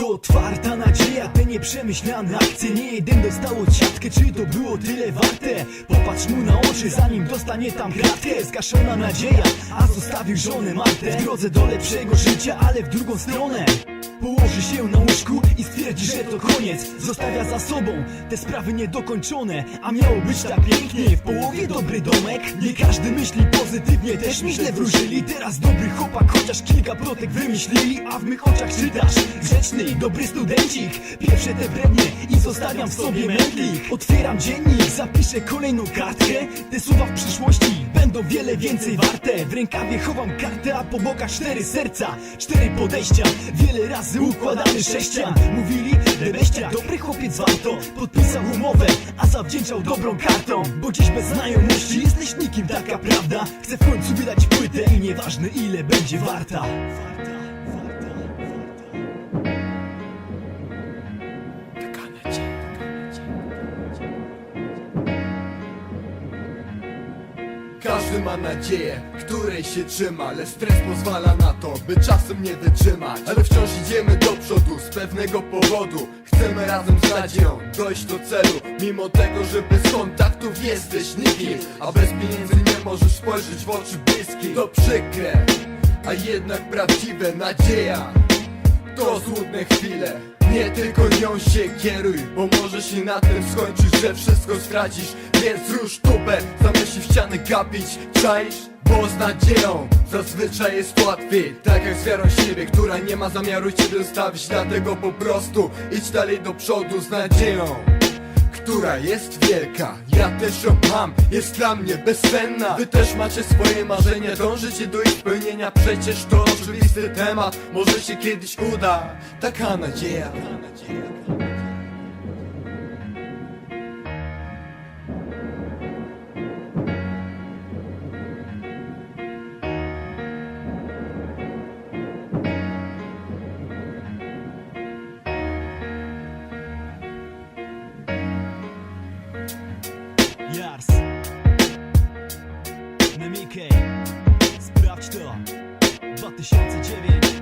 To otwarta nadzieja, te nieprzemyślane akcje. Nie jeden dostał od siatkę, czy to było tyle warte? Popatrz mu na oczy, zanim dostanie tam kratkę. Zgaszona nadzieja, a zostawił żonę Martę W drodze do lepszego życia, ale w drugą stronę Położy się na łóżku i stwierdzi, że to koniec. Zostawia za sobą te sprawy niedokończone A miało być tak pięknie, w połowie dobry domek Nie każdy myśli pozytywnie, też mi źle wróżyli Teraz dobry chłopak, chociaż kilka plotek wymyślili. A w mych oczach czytasz, grzeczny i dobry studencik. Pierwsze te brednie i zostawiam w sobie mętlik. Otwieram dziennik, zapiszę kolejną kartkę. Te słowa w przyszłości będą wiele więcej warte. W rękawie chowam kartę, a po bokach cztery serca Cztery podejścia, wiele razy układany sześcian. Mówili, debeścia, dobry chłopiec warto Podpisał umowę, a zawdzięczał dobrą kartą. Bo dziś bez znajomości jesteś nikim, taka prawda. Chcę w końcu wydać płytę i nieważne ile będzie warta Każdy ma nadzieję, której się trzyma Ale stres pozwala na to, by czasem nie wytrzymać. Ale wciąż idziemy do przodu z pewnego powodu Chcemy razem z nadzieją dojść do celu. Mimo tego, że bez kontaktów jesteś nikim A bez pieniędzy nie możesz spojrzeć w oczy bliskich. To przykre, a jednak prawdziwe Nadzieja to złudne chwile. Nie tylko nią się kieruj Bo może się na tym skończyć, że wszystko stracisz Więc rusz tubę, zamiast się w ściany gapić. Czaisz? Bo z nadzieją zazwyczaj jest łatwiej. Tak jak z wiarą siebie, która nie ma zamiaru ciebie zostawić Dlatego po prostu idź dalej do przodu z nadzieją która jest wielka. Ja też ją mam, jest dla mnie bezcenna. Wy też macie swoje marzenia, dążycie do ich spełnienia. Przecież to oczywisty temat, może się kiedyś uda. Taka nadzieja Sprawdź to. 2009